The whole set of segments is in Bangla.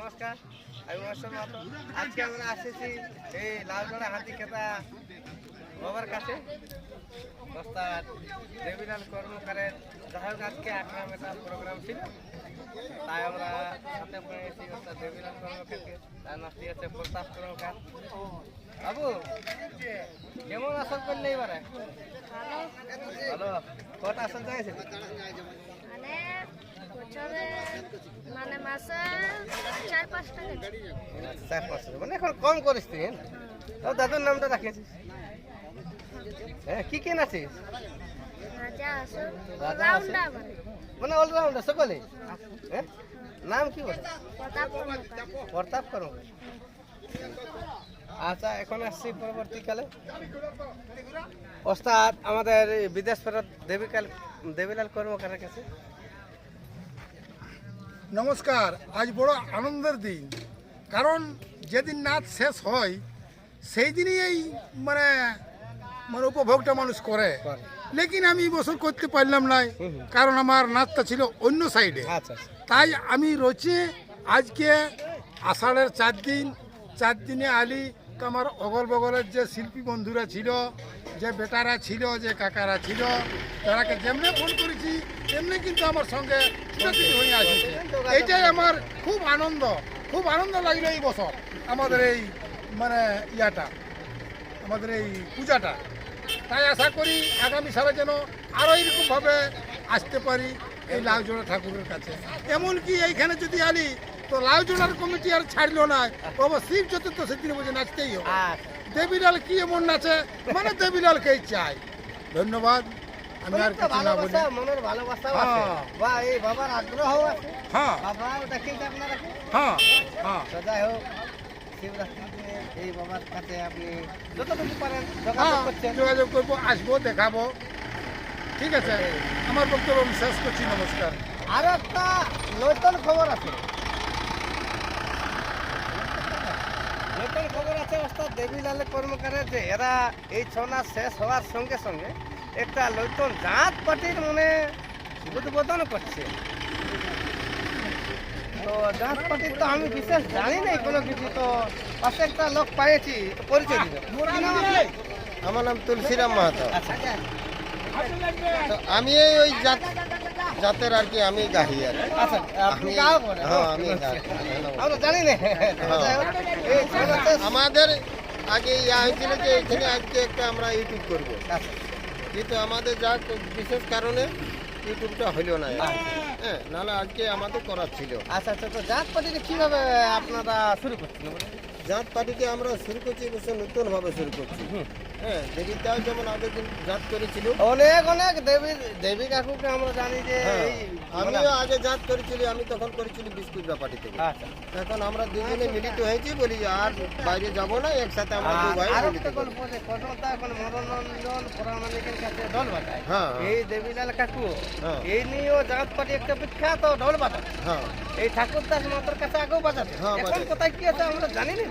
নমস্কার আমি মাহাতো। আজকে আমরা আসেছি এই লালগড়া হাতি খেতা বাবার কাছে। ওস্তাদ দেবীলাল কর্মকারের যাই হোক আজকে একটা মেটা প্রোগ্রাম ছিল। তাই আমরা সাথে পেয়েছি ওস্তাদ দেবীলাল কর্মকারকে। তার নাস্তি আছে প্রতাপ কর্মকার। বাবু কেমন আসল করলে এবারে? ভালো। কটা আসল চাইছে মানে বছরে মানে মাসে চার চার মানে এখন কম করিস তুই হ্যাঁ? তাও দাদুর নামটা রাখেছিস হ্যাঁ কি কেন আছিস? মানে অলরাউন্ডার সকলে? হ্যাঁ? নাম কি বলে? প্রতাপ করো আচ্ছা এখন আসছি পরবর্তীকালে। ওস্তাদ আমাদের বিদেশ ফেরত দেবিকাল দেবিলাল কর্মকারের কাছে। নমস্কার আজ বড় আনন্দের দিন। কারণ যেদিন নাচ শেষ হয় সেই দিনই এই মানে মানে উপভোগটা মানুষ করে। লেকিন আমি বছর করতে পারলাম না কারণ আমার নাচটা ছিল অন্য সাইডে। আচ্ছা আচ্ছা। তাই আমি রয়েছে আজকে আষাঢ়ের চার দিন চার দিনে আলি আমার অগল বগলের যে শিল্পী বন্ধুরা ছিল, যে বেটারা ছিল, যে কাকারা ছিল, তারাকে যেমনি ফোন করেছি, তেমনি কিন্তু আমার সঙ্গে হয়ে আসছে। এইটাই আমার খুব আনন্দ খুব আনন্দ লাগল এই বছর আমাদের এই মানে ইয়াটা, আমাদের এই পূজাটা। তাই আশা করি আগামী সালে যেন আরও এইরকমভাবে আসতে পারি এই লাউজোড়া ঠাকুরের কাছে। এমনকি এইখানে যদি আলি তো লাউজোড়ার কমিটি আর ছাড়লো না। বাবা শিব চতুর্থ সেদিন বুঝে নাচতেই হবে। দেবীলাল কি এমন নাচে? মানে দেবীলালকেই চাই। ধন্যবাদ। আমি আর একটা কিছু না বলি। ভালোবাসা মনের ভালোবাসাও আছে। হ্যাঁ। বা এই বাবার আগ্রহ আছে। হ্যাঁ। আপনারা হ্যাঁ হ্যাঁ। হোক এই বাবার কাছে আপনি যতটুকু পারেন যোগাযোগ যোগাযোগ করব আসব দেখাবো। ঠিক আছে? আমার বক্তব্য আমি শেষ করছি নমস্কার। আর একটা নতুন খবর আছে। নতুন খবর আছে ওস্তাদ দেবীলাল কর্মকারের যে এরা এই ছনা শেষ হওয়ার সঙ্গে সঙ্গে একটা নতুন জাত পার্টির মনে উদ্বোধন করছে। তো জাত পার্টির তো আমি বিশেষ জানি নাই কোনো কিছু তো পাশে একটা লোক পাইছি তো পরিচয় দিবে? আমার নাম তুলসীরাম মাহাতো। আচ্ছা। তো আমি এই ওই জাত জাতের আর কি আমি গাহি আর আচ্ছা আপনি আমি গাও হ্যাঁ আমি গাই। আমরা জানি না। ছনাতে আমাদের আগে ইয়া হয়েছিল যে এখানে আজকে একটা আমরা ইউটিউব করব। আচ্ছা। কিন্তু আমাদের যা বিশেষ কারণে ইউটিউবটা হইল না। হ্যাঁ নাহলে আজকে আমাদের করার ছিল। আচ্ছা আচ্ছা তো জাত পার্টিটা কীভাবে আপনারা শুরু করছেন বলুন? জাত পার্টিকে আমরা শুরু করছি এবছর নতুনভাবে শুরু করছি। হ্যাঁ দেবীটাও যেমন আগের দিন জাত করেছিল। অনেক অনেক। দেবী দেবী কাকুকে আমরা জানি যে হ্যাঁ আমিও আগে জাত করেছিলি আমি তখন করেছিলি বিস্কুট ব্যাপারটি থেকে। আচ্ছা। এখন আমরা দুজনে মিলিত হয়েছি বলি আর বাইরে যাব না একসাথে আমরা দু ভাই মিলিত একটা করব। গল্প যে কর্ণতা এখন মনোরঞ্জন পরামানিকের কাছে ঢোল বাজায়। হ্যাঁ এই দেবীলাল কাকু হ্যাঁ। এই নিয়েও জাত পার্টি একটা বিখ্যাত ঢোল হ্যাঁ। এই ঠাকুর দাস মাতার কাছে আগেও বাজাতে। হ্যাঁ, এখন কোথায় কি আছে আমরা জানি না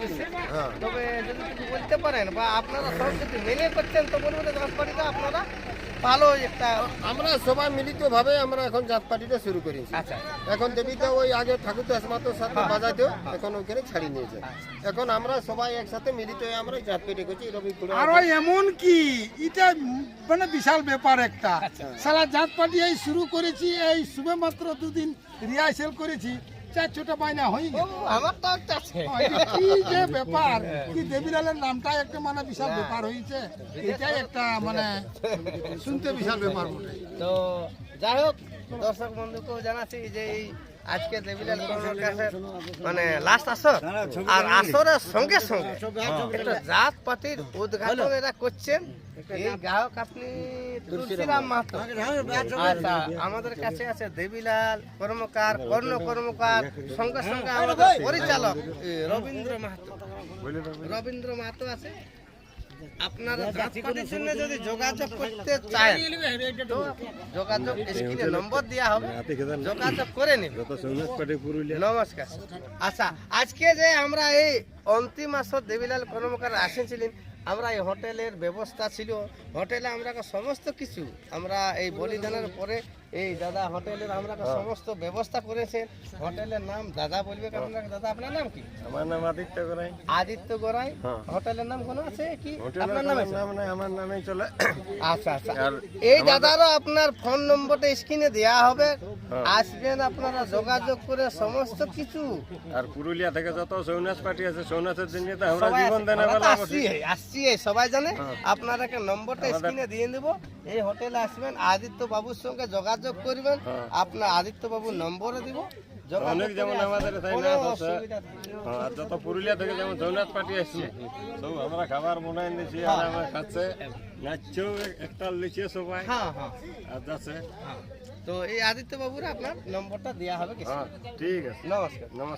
হ্যাঁ তবে যদি কিছু বলতে পারেন বা আপনারা সব যদি মেনে করছেন তো বলব যে জাত পার্টিটা আপনারা ভালো একটা আমরা সবাই মিলিত ভাবে আমরা এখন জাত পার্টিটা শুরু করেছি। আচ্ছা। এখন দেবীটা ওই আগে ঠাকুর দাস মাতার সাথে বাজাইতো এখন ওখানে ছাড়িয়ে নিয়েছে এখন আমরা সবাই একসাথে মিলিত হয়ে আমরা জাত পার্টি করছি রবি আরও এমন কি? এটা মানে বিশাল ব্যাপার একটা। আচ্ছা। সারা জাত পার্টি এই শুরু করেছি এই শুভে মাত্র দুদিন রিহার্সেল করেছি। চার ছোট বাইনা হয়ে গেল। আমার তো কি যে ব্যাপার? কি দেবীলালের নামটাই একটা মানে বিশাল ব্যাপার হয়েছে। এটাই একটা মানে শুনতে বিশাল ব্যাপার বটে। তো যাই হোক দর্শক বন্ধুকেও জানাচ্ছি যে এই আজকে দেবিলাল মানে লাস্ট আসর। আর আসরের সঙ্গে সঙ্গে একটা জাত পার্টির উদ্ঘাটন এরা করছেন। এই গায়ক আপনি আমাদের কাছে আছে দেবিলাল, কর্মকার, কর্ণ কর্মকার, সঙ্গে সঙ্গে আমাদের পরিচালক রবীন্দ্র মাহাতো। রবীন্দ্র মাহাতো আছে। আপনারা যদি যোগাযোগ করতে চান তো যোগাযোগ নম্বর দেওয়া হবে। যোগাযোগ করে নমস্কার। আচ্ছা আজকে যে আমরা এই অন্তিম মাসত দেবীলাল, কর্মকার আসেছিলেন আমরা এই হোটেলের ব্যবস্থা ছিল। হোটেলে আমরা সমস্ত কিছু আমরা এই বলিদানের পরে এই দাদা হোটেলের আমরা সমস্ত ব্যবস্থা করেছেন। হোটেলের নাম দাদা বলবে আপনার দাদা আপনার নাম কি? আমার নাম আদিত্য করাই আদিত্য গড়াই হ্যাঁ। হোটেলের নাম কোনো আছে কি? আপনার নাম আছে? নাম আমার নামেই চলে। আচ্ছা আচ্ছা। এই দাদারও আপনার ফোন নম্বরটা স্ক্রিনে দেওয়া হবে। হ্যাঁ। আসবেন আপনারা যোগাযোগ করে সমস্ত কিছু। আর পুরুলিয়া থেকে যত সৌনাস পার্টি আছে সৌনাসের দিন তো আমরা জীবন। দেনে বেলা আসছি আসছি সবাই জানে। হ্যাঁ। আপনার নম্বরটা স্ক্রিনে দিয়ে দেব। এই হোটেলে আসবেন আদিত্য বাবুর সঙ্গে যোগাযোগ করবেন। হ্যাঁ। আপনার আদিত্য বাবুর নম্বরে দিব অনেক যেমন আমাদের। হ্যাঁ, আর যত পুরুলিয়া থেকে যেমন জগন্নাথ পার্টি আসছে। সব আমরা খাবার বানাই নিয়েছি আর আমরা খাচ্ছে। নাচছেও একটা লিখে সবাই। হ্যাঁ হ্যাঁ। আর যাচ্ছে। হ্যাঁ। তো এই আদিত্য বাবুর আপনার নম্বরটা দেওয়া হবে হ্যাঁ ঠিক আছে। নমস্কার। নমস্কার।